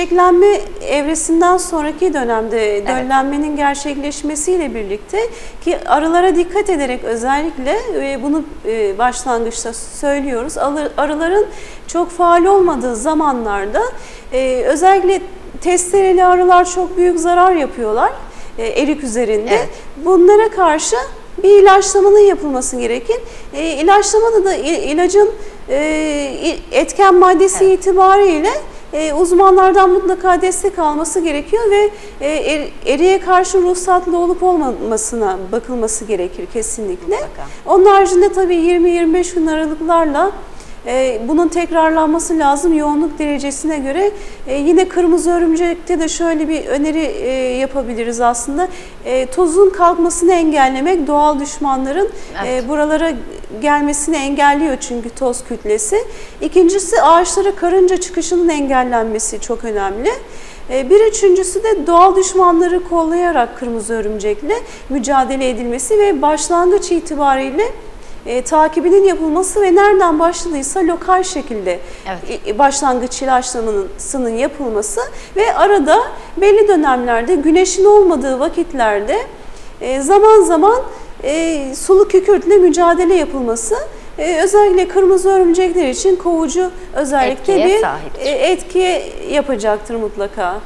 çiçeklenme evresinden sonraki dönemde döllenmenin gerçekleşmesiyle birlikte ki arılara dikkat ederek özellikle e, bunu e, başlangıçta söylüyoruz. Arı- Arıların çok faal olmadığı zamanlarda e, özellikle testereli arılar çok büyük zarar yapıyorlar e, erik üzerinde. Evet. Bunlara karşı bir ilaçlamanın yapılması gerekir. E, ilaçlamada da il- ilacın e, etken maddesi itibariyle e, uzmanlardan mutlaka destek alması gerekiyor ve e, er- eriye karşı ruhsatlı olup olmamasına bakılması gerekir kesinlikle. Mutlaka. Onun haricinde tabii 20-25 gün aralıklarla e, bunun tekrarlanması lazım yoğunluk derecesine göre. E, yine kırmızı örümcekte de şöyle bir öneri e, yapabiliriz aslında. E, tozun kalkmasını engellemek doğal düşmanların Evet. e, buralara gelmesini engelliyor çünkü toz kütlesi. İkincisi ağaçlara karınca çıkışının engellenmesi çok önemli. E, Bir üçüncüsü de doğal düşmanları kollayarak kırmızı örümcekle mücadele edilmesi ve başlangıç itibariyle e, takibinin yapılması ve nereden başladıysa lokal şekilde Evet. e, başlangıç ilaçlamasının yapılması ve arada belli dönemlerde güneşin olmadığı vakitlerde e, zaman zaman e, sulu kükürtle mücadele yapılması e, özellikle kırmızı örümcekler için kovucu özellikle Etkiye bir sahiptir. e, etkiye yapacaktır mutlaka.